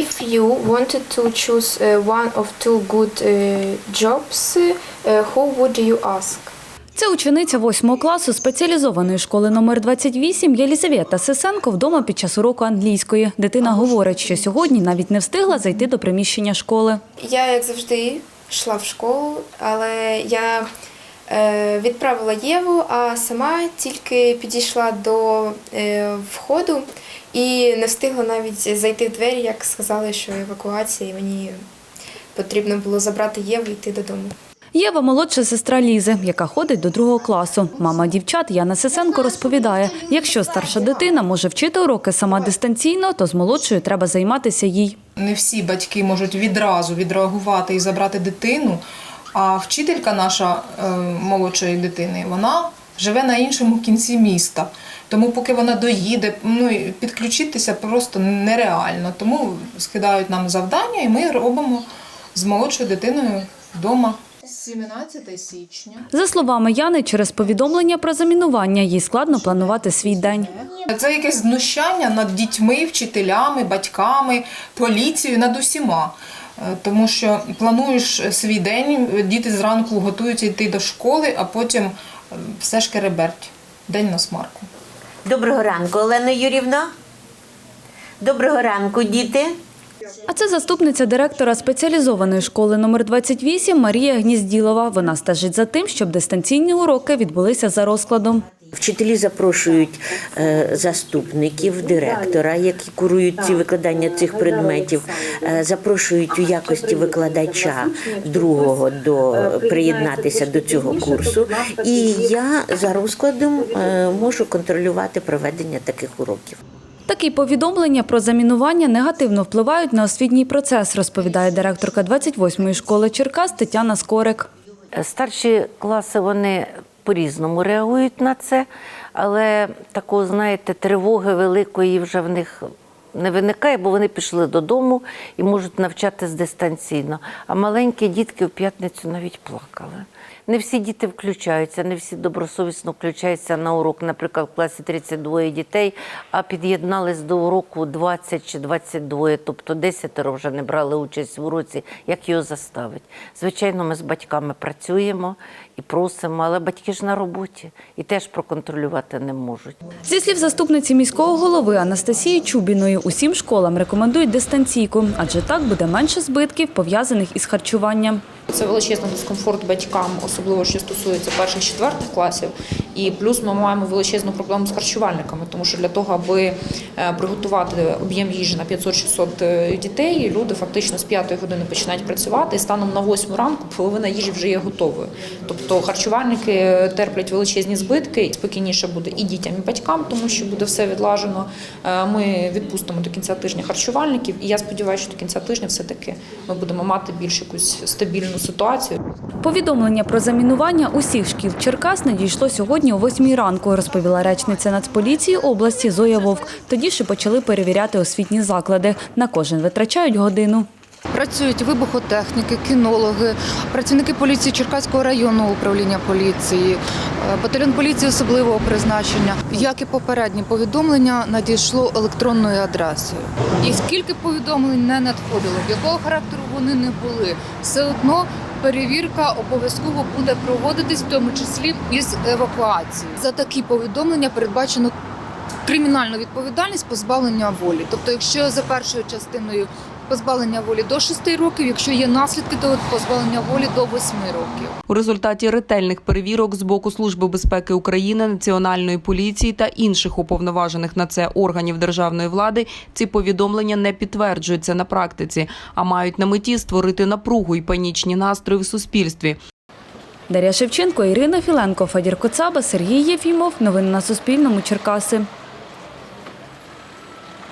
if you wanted to choose uh, one of two good uh, jobs, uh, who would you ask? Це учениця восьмого класу спеціалізованої школи номер 28 Єлізавета Сисенко вдома під час уроку англійської. Дитина говорить, що сьогодні навіть не встигла зайти до приміщення школи. Я, як завжди, йшла в школу, але я відправила Єву, а сама тільки підійшла до е, входу і не встигла навіть зайти в двері, як сказали, що евакуація, і мені потрібно було забрати Єву і йти додому. Єва – молодша сестра Лізи, яка ходить до другого класу. Мама дівчат Яна Сисенко розповідає, якщо старша дитина може вчити уроки сама дистанційно, то з молодшою треба займатися їй. Не всі батьки можуть відразу відреагувати і забрати дитину. А вчителька наша е, молодшої дитини, вона живе на іншому кінці міста. Тому поки вона доїде, ну підключитися просто нереально. Тому скидають нам завдання, і ми робимо з молодшою дитиною вдома. 17 січня. За словами Яни, через повідомлення про замінування їй складно планувати свій день. Це якесь знущання над дітьми, вчителями, батьками, поліцією, над усіма. Е, Тому що плануєш свій день, діти зранку готуються йти до школи, а потім е, все ж кереберть. День на смарку. Доброго ранку, Олена Юрівна. Доброго ранку, діти. А це заступниця директора спеціалізованої школи номер 28 Марія Гнізділова. Вона стежить за тим, щоб дистанційні уроки відбулися за розкладом. Вчителі запрошують е, заступників, директора, які курують ці викладання цих предметів, е, запрошують у якості викладача другого до приєднатися до цього курсу. І я за розкладом е, можу контролювати проведення таких уроків. Такі повідомлення про замінування негативно впливають на освітній процес, розповідає директорка 28-ї школи Черкас Тетяна Скорик. Старші класи вони по-різному реагують на це, але такого, знаєте, тривоги великої вже в них не виникає, бо вони пішли додому і можуть навчатись дистанційно. А маленькі дітки в п'ятницю навіть плакали. Не всі діти включаються, не всі добросовісно включаються на урок. Наприклад, в класі 32 дітей, а під'єднались до уроку 20 чи 22, тобто 10 вже не брали участь в уроці. Як його заставить? Звичайно, ми з батьками працюємо і просимо, але батьки ж на роботі і теж проконтролювати не можуть. Зі слів заступниці міського голови Анастасії Чубіної, усім школам рекомендують дистанційку, адже так буде менше збитків, пов'язаних із харчуванням. Це величезний дискомфорт батькам, особливо що стосується перших четвертих класів. І плюс ми маємо величезну проблему з харчувальниками, тому що для того, аби е, приготувати об'єм їжі на 500-600 дітей, люди фактично з 5 години починають працювати, і станом на 8 ранку половина їжі вже є готовою. Тобто харчувальники терплять величезні збитки, спокійніше буде і дітям, і батькам, тому що буде все відлажено. Е, Ми відпустимо до кінця тижня харчувальників, і я сподіваюся, що до кінця тижня все-таки ми будемо мати більш якусь стабільну ситуацію. Повідомлення про замінування усіх шкіл Черкас надійшло сьогодні о 8 ранку, розповіла речниця Нацполіції області Зоя Вовк. Тоді ще почали перевіряти освітні заклади. На кожен витрачають годину. Працюють вибухотехніки, кінологи, працівники поліції Черкаського районного управління поліції, е, батальйон поліції особливого призначення. Як і попередні повідомлення, надійшло електронною адресою. І скільки повідомлень не надходило, якого характеру вони не були, все одно. Перевірка обов'язково буде проводитись, в тому числі із евакуації. За такі повідомлення передбачено кримінальну відповідальність позбавлення волі. Тобто, якщо за першою частиною позбавлення волі до 6 років, якщо є наслідки, то позбавлення волі до 8 років. У результаті ретельних перевірок з боку Служби безпеки України, Національної поліції та інших уповноважених на це органів державної влади ці повідомлення не підтверджуються на практиці, а мають на меті створити напругу і панічні настрої в суспільстві. Дар'я Шевченко, Ірина Філенко, Федір Коцаба, Сергій Єфімов. Новини на Суспільному. Черкаси.